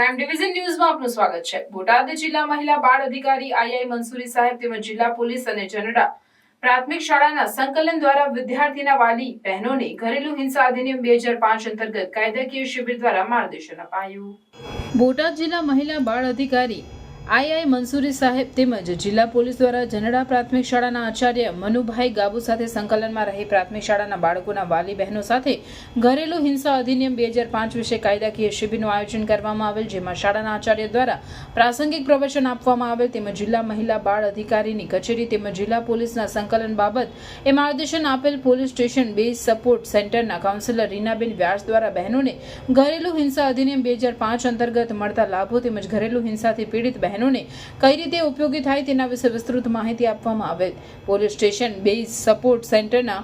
Crime division ન્યૂઝમાં આપનું સ્વાગત છે. બોટાદ જિલ્લા મહિલા બાળ અધિકારી આઈઆઈ મંસૂરી સાહેબ તેમજ જિલ્લા પોલીસ અને જનડા પ્રાથમિક શાળાના સંકલન દ્વારા વિદ્યાર્થીના વાલી બહેનોને ઘરેલુ હિંસા અધિનિયમ બે હજાર પાંચ અંતર્ગત કાયદાકીય શિબિર દ્વારા માર્ગદર્શન અપાયું. બોટાદ જિલ્લા મહિલા બાળ અધિકારી આઈઆઈ મંસૂરી સાહેબ તેમજ જિલ્લા પોલીસ દ્વારા જનડા પ્રાથમિક શાળાના આચાર્ય મનુભાઈ ગાબુ સાથે સંકલનમાં રહી પ્રાથમિક શાળાના બાળકોના વાલી બહેનો સાથે ઘરેલુ હિંસા અધિનિયમ બે હજાર પાંચ વિશે કાયદાકીય શિબિરનું આયોજન કરવામાં આવેલ, જેમાં શાળાના આચાર્ય દ્વારા પ્રાસંગિક પ્રવચન આપવામાં આવેલ તેમજ જિલ્લા મહિલા બાળ અધિકારીની કચેરી તેમજ જિલ્લા પોલીસના સંકલન બાબત એ માર્ગદર્શન આપેલ પોલીસ સ્ટેશન બેઝ સપોર્ટ સેન્ટરના કાઉન્સિલર રીનાબેન વ્યાસ દ્વારા બહેનોને ઘરેલુ હિંસા અધિનિયમ બે હજાર પાંચ અંતર્ગત મળતા લાભો તેમજ ઘરેલુ હિંસાથી પીડિત બહેનોને કઈ રીતે ઉપયોગી થાય તેના વિશે વિસ્તૃત માહિતી આપવામાં આવેલ પોલીસ સ્ટેશન બેઝ સપોર્ટ સેન્ટરના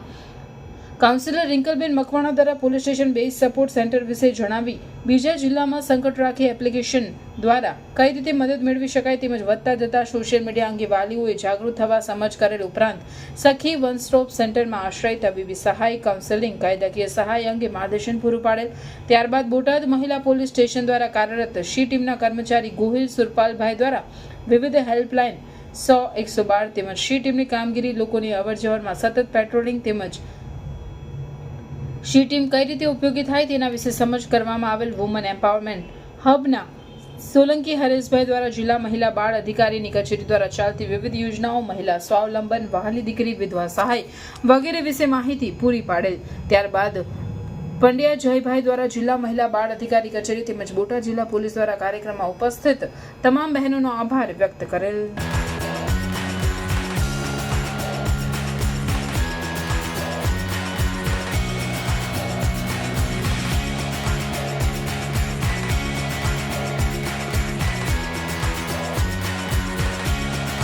કાઉન્સિલર રિંકલબેન મકવાણા દ્વારા police station base support centre વિશે જણાવી, બીજા જિલ્લામાં સંકટ રાખી એપ્લિકેશન દ્વારા કઈ રીતે મદદ મેળવી શકાય તેમજ વધતા જતા સોશિયલ મીડિયા અંગે વાલીઓએ જાગૃત થવા સમજ કરેલ ઉપરાંત સખી વન સ્ટોપ સેન્ટરમાં આશ્રય તબીબી સહાય, કાઉન્સેલિંગ, કાયદાકીય સહાય અંગે માર્ગદર્શન પૂરું પાડેલ. ત્યારબાદ બોટાદ મહિલા પોલીસ સ્ટેશન દ્વારા કાર્યરત શી ટીમના કર્મચારી ગોહિલ સુરપાલભાઈ દ્વારા વિવિધ હેલ્પલાઇન સો એકસો બાર તેમજ શી ટીમની કામગીરી, લોકોની અવરજવરમાં સતત પેટ્રોલિંગ તેમજ શી ટીમ કઈ રીતે ઉપયોગી થાય તેના વિશે સમજ કરવામાં આવેલ વુમન એમ્પાવરમેન્ટ હબના સોલંકી હરેશભાઈ દ્વારા જિલ્લા મહિલા બાળ અધિકારીની કચેરી દ્વારા ચાલતી વિવિધ યોજનાઓ, મહિલા સ્વાવલંબન, વહાલી દીકરી, વિધવા સહાય વગેરે વિશે માહિતી પૂરી પાડેલ. ત્યારબાદ પંડ્યા જયભાઈ દ્વારા જિલ્લા મહિલા બાળ અધિકારી કચેરી તેમજ બોટાદ જિલ્લા પોલીસ દ્વારા કાર્યક્રમમાં ઉપસ્થિત તમામ બહેનોનો આભાર વ્યક્ત કરેલ.